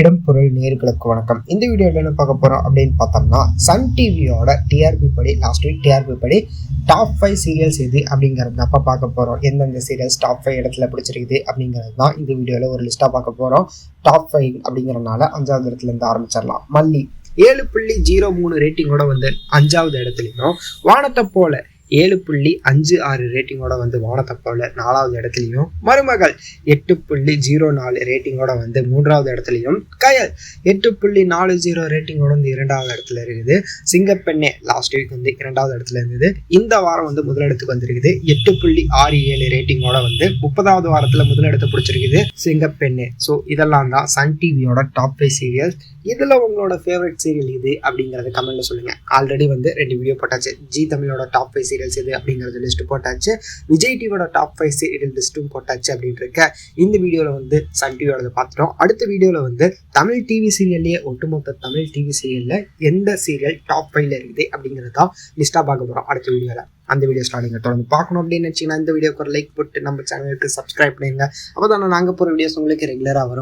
இடம் பொருள் நேர்களுக்கு வணக்கம். இந்த வீடியோவில் என்ன பார்க்க போகிறோம் அப்படின்னு பார்த்தோம்னா சன் டிவியோட டிஆர்பி படி லாஸ்ட் வீக் டிஆர்பி படி டாப் ஃபைவ் சீரியல்ஸ் எது அப்படிங்கிறது அப்போ பார்க்க போகிறோம் எந்தெந்த சீரியல்ஸ் டாப் ஃபைவ் இடத்துல பிடிச்சிருக்குது அப்படிங்கிறது தான் இந்த வீடியோவில் ஒரு லிஸ்ட்டாக பார்க்க போகிறோம் டாப் ஃபைவ் அப்படிங்கிறனால அஞ்சாவது இடத்துல இருந்து ஆரம்பிச்சிடலாம். மல்லி ஏழு புள்ளி ஜீரோ மூணு ரேட்டிங்கோட வந்து அஞ்சாவது இடத்துலையும் வானத்தை போல ஏழு புள்ளி அஞ்சு ஆறு ரேட்டிங்கோட வந்து வானத்தை நாலாவது இடத்துலையும் மருமகள் எட்டு புள்ளி ஜீரோ நாலு ரேட்டிங்கோட வந்து மூன்றாவது இடத்துலையும் கயல் எட்டு புள்ளி நாலு ஜீரோ ரேட்டிங்கோட வந்து இரண்டாவது இடத்துல இருக்குது. சிங்கப்பெண்ணே லாஸ்ட் வீக் வந்து இரண்டாவது இடத்துல இருந்தது. இந்த வாரம் வந்து முதலிடத்துக்கு வந்திருக்குது. எட்டு புள்ளி ஆறு ஏழு ரேட்டிங்கோட வந்து முப்பதாவது வாரத்தில் முதலிடத்தை பிடிச்சிருக்குது சிங்கப்பெண்ணே. ஸோ இதெல்லாம் தான் சன் டிவியோட டாப் ஃபைவ் சீரியல்ஸ் இதில் உங்களோட ஃபேவரட் சீரியல் இது அப்படிங்கிறத கமெண்ட்ல சொல்லுங்கள் ஆல்ரெடி வந்து ரெண்டு வீடியோ போட்டாச்சு. ஜி தமிழோட டாப் ஃபைவ் சீரியல்ஸ் இது அப்படிங்கறது லிஸ்ட் போட்டாச்சு. விஜய் டிவியோட டாப் ஃபைவ் சீரியல் லிஸ்ட்டும் போட்டாச்சு அப்படின்னு இருக்க இந்த வீடியோவில் வந்து சன் டிவியோட பார்த்துட்டோம் அடுத்த வீடியோவில் வந்து தமிழ் டிவி சீரியல்லையே ஒட்டுமொத்த தமிழ் டிவி சீரியலில் எந்த சீரியல் டாப் ஃபைவ்ல இருக்குது அப்படிங்கிறது தான் லிஸ்ட்டாக பார்க்க போகிறோம் அடுத்த வீடியோவில் அந்த வீடியோ ஸ்டார்டிங்க தொடர்ந்து பார்க்கணும் அப்படின்னு நினச்சிங்கன்னா இந்த வீடியோக்கு ஒரு லைக் போட்டு நம்ம சேனலுக்கு சப்ஸ்கிரைப் பண்ணிடுங்க அப்போ தானே நாங்கள் போகிற வீடியோஸ் உங்களுக்கு ரெகுலராக வரும்.